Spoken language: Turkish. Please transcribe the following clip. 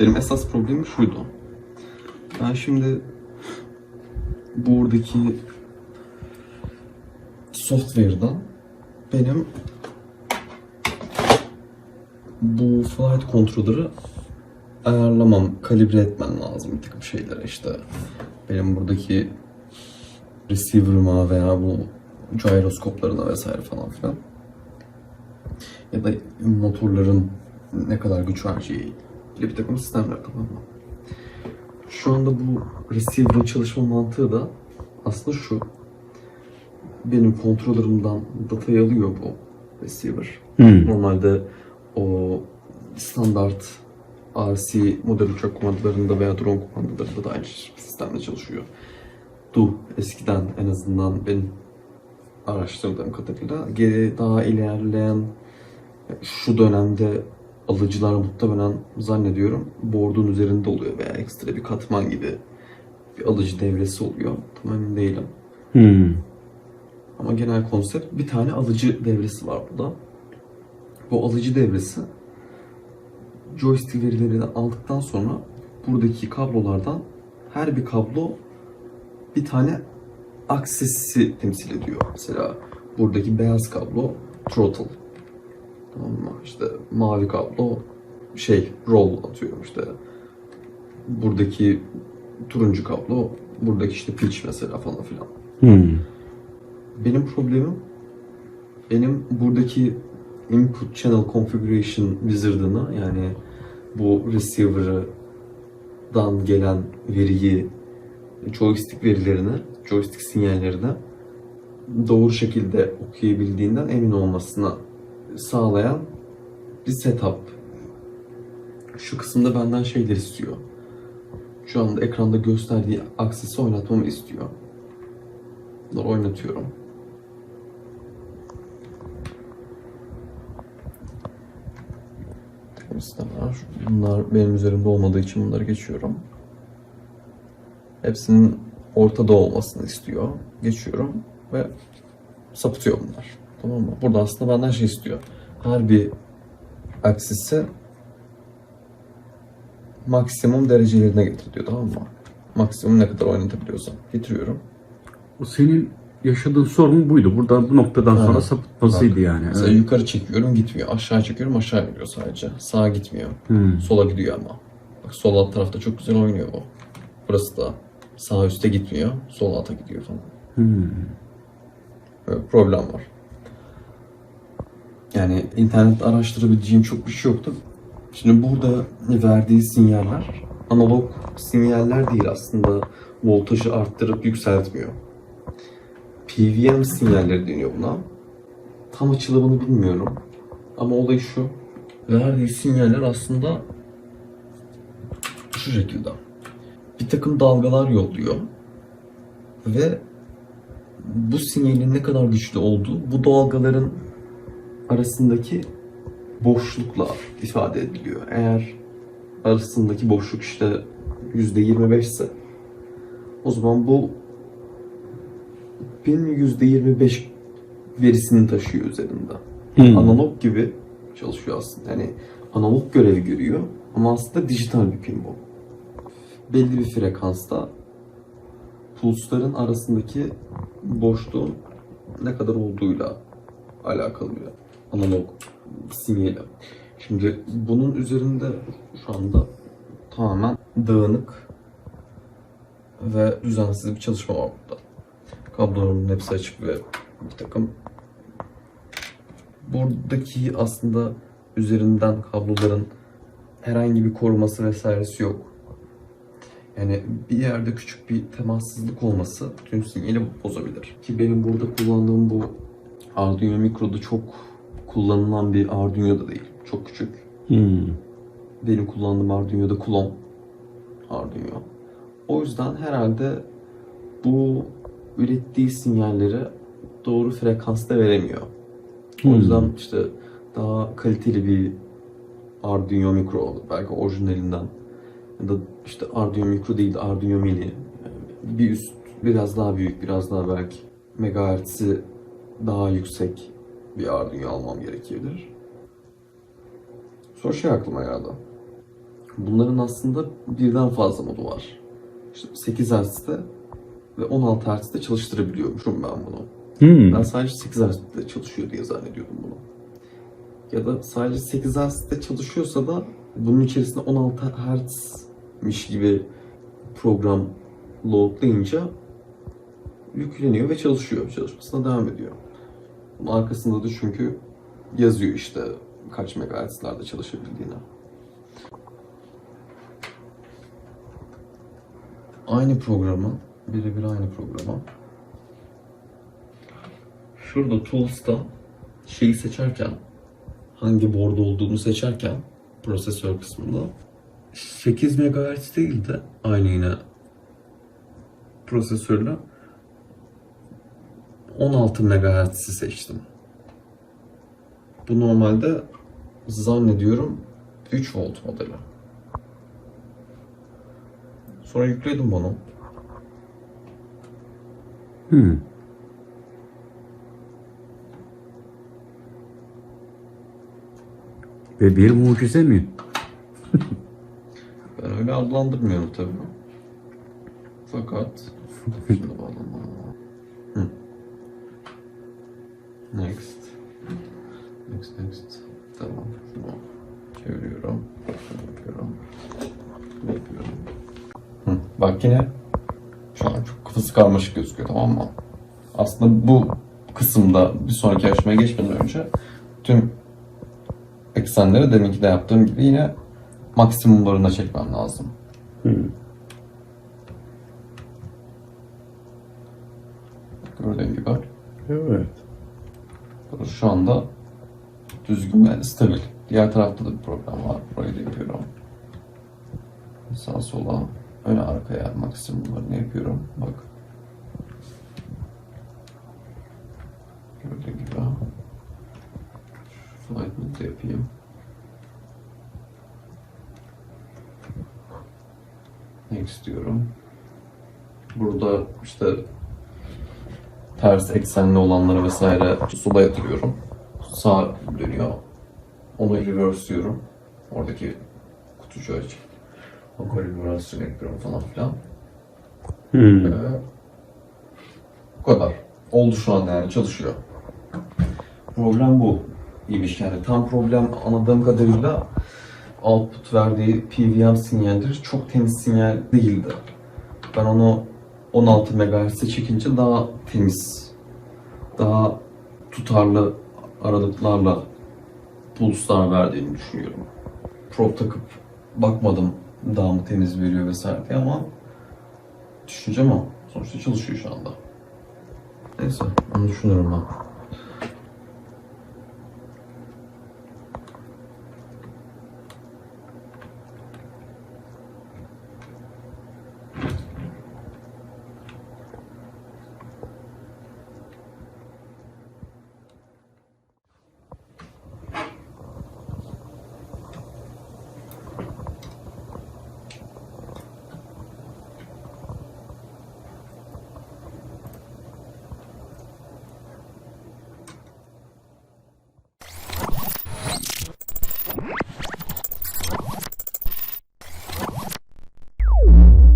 Benim esas problemim şuydu. Ben şimdi buradaki software'dan benim bu flight controller'ı ayarlamam, kalibre etmem lazım bir takım şeylere işte. Benim buradaki receiver'ıma veya bu gyroskoplarına vesaire falan filan. Ya da motorların ne kadar güç vereceği bir takım sistemler tamam mı? Şu anda bu receiver'ın çalışma mantığı da aslında şu. Benim kontrolörümden datayı alıyor bu receiver. Normalde o standart RC model uçak kumandalarında veya drone kumandalarında da aynı sistemle çalışıyor. Du eskiden en azından benim araştırdığım kadarıyla geri daha ilerleyen şu dönemde alıcılar muhtemelen zannediyorum board'un üzerinde oluyor veya ekstra bir katman gibi bir alıcı devresi oluyor. Tam emin değilim. Hmm. Ama genel konsept bir tane alıcı devresi var burada. Bu alıcı devresi joystick verilerini aldıktan sonra buradaki kablolardan her bir kablo bir tane aksesi temsil ediyor. Mesela buradaki beyaz kablo throttle. Tamam mı? İşte mavi kablo şey roll atıyorum işte. Buradaki turuncu kablo buradaki işte pitch mesela falan filan. Hmm. Benim problemim benim buradaki input channel configuration wizard'ını yani bu receiver'dan gelen veriyi joystick verilerini, joystick sinyallerini doğru şekilde okuyabildiğinden emin olmasına sağlayan bir setup. Şu kısımda benden şeyler istiyor. Şu anda ekranda gösterdiği aksesi oynatmamı istiyor. Bunları oynatıyorum. Var. Bunlar benim üzerimde olmadığı için bunları geçiyorum. Hepsinin ortada olmasını istiyor. Geçiyorum ve sapıtıyor bunlar. Tamam mı? Burada aslında benden şey istiyor. Her bir aksisi maksimum derecelerine getir diyor tamam mı? Maksimum ne kadar oynatabiliyorsam getiriyorum. O senin yaşadığın sorun buydu. Burada bu noktadan sonra sapıtmasıydı yani. Mesela Evet. yukarı çekiyorum gitmiyor. Aşağı çekiyorum aşağı gidiyor sadece. Sağa gitmiyor. Hmm. Sola gidiyor ama. Bak sol alt tarafta çok güzel oynuyor bu. Burası da sağ üste gitmiyor. Sol alta gidiyor falan. Hmm. Böyle problem var. Yani internet araştırabileceğim çok bir şey yoktu. Şimdi burada verdiği sinyaller analog sinyaller değil aslında voltajı arttırıp yükseltmiyor. PWM sinyalleri deniyor buna. Tam açılımını bilmiyorum. Ama olay şu. Verdiği sinyaller aslında şu şekilde. Bir takım dalgalar yolluyor. Ve bu sinyalin ne kadar güçlü olduğu bu dalgaların arasındaki boşlukla ifade ediliyor. Eğer arasındaki boşluk işte %25 ise o zaman bu benim %25 verisini taşıyor üzerinde. Hmm. Analog gibi çalışıyor aslında. Yani analog görevi görüyor ama aslında dijital bir pin bu. Belli bir frekansta pulsların arasındaki boşluğun ne kadar olduğuyla alakalı bir analog sinyali. Şimdi bunun üzerinde şu anda tamamen dağınık ve düzensiz bir çalışma var burada. Kabloların hepsi açık ve bir takım buradaki aslında üzerinden kabloların herhangi bir koruması vesairesi yok. Yani bir yerde küçük bir temassızlık olması tüm sinyali bozabilir. Ki benim burada kullandığım bu Arduino Micro'da çok kullanılan bir Arduino da değil. Çok küçük. Hmm. Benim kullandığım Arduino'da klon Arduino. O yüzden herhalde bu ürettiği sinyalleri doğru frekansta veremiyor. O Hmm. yüzden işte daha kaliteli bir Arduino Micro olur. Belki orijinalinden. Ya da işte Arduino Micro değil de Arduino Mini. Yani bir üst, biraz daha büyük, biraz daha belki megahertz'i daha yüksek bir Arduino almam gerekebilir. Sonra şey aklıma geldi. Bunların aslında birden fazla modu var. İşte 8 Hz'de ve 16 Hz'de çalıştırabiliyormuşum ben bunu. Hmm. Ben sadece 8 Hz'de çalışıyor diye zannediyordum bunu. Ya da sadece 8 Hz'de çalışıyorsa da bunun içerisinde 16 Hz'miş gibi program loadlayınca yükleniyor ve çalışıyor. Çalışmasına devam ediyor. Arkasında da çünkü yazıyor işte kaç megahertzlerde çalışabildiğini. Aynı programı, birebir aynı programı Şurada Tools'ta şeyi seçerken hangi board olduğunu seçerken prosesör kısmında 8 MHz değil de aynı yine prosesörle 16 MHz'i seçtim. Bu normalde zannediyorum 3 volt modeli. Sonra yükledim bunu. Hmm. Ve bir mucize mi? Ben öyle adlandırmıyorum tabii. Fakat şunu bağlamam. Hı. Next. Next, next. Tamam. Şunu çeviriyorum. Şunu yapıyorum. Şunu yapıyorum. Hı. Bak yine şu an çok kafası karmaşık gözüküyor tamam mı? Aslında bu kısımda bir sonraki aşamaya geçmeden önce tüm eksenleri deminki de yaptığım gibi yine maksimumlarına çekmem lazım. Hmm. Gördüğün gibi Evet. Şu anda düzgün ve stabil. Diğer tarafta da bir program var. Burayı da yapıyorum. Sağ sola, öne arkaya maksimumlarını yapıyorum. Bak. Gördüğün gibi. Flight yapayım. Next diyorum. Burada işte ters eksenli olanları vesaire sola yatırıyorum. Sağ dönüyor. Onu reverse diyorum. Oradaki kutucuğu açıp. O kalibrasyonu yapıyorum falan filan. Hmm. Ee, bu kadar. Oldu şu an yani çalışıyor. Problem bu. İyiymiş yani. Tam problem anladığım kadarıyla output verdiği PWM sinyalleri çok temiz sinyal değildi. Ben onu 16 MHz'e çekince daha temiz, daha tutarlı aralıklarla pulslar verdiğini düşünüyorum. Probe takıp bakmadım daha mı temiz veriyor vesaire diye ama düşüncem o. Sonuçta çalışıyor şu anda. Neyse, onu düşünüyorum ben.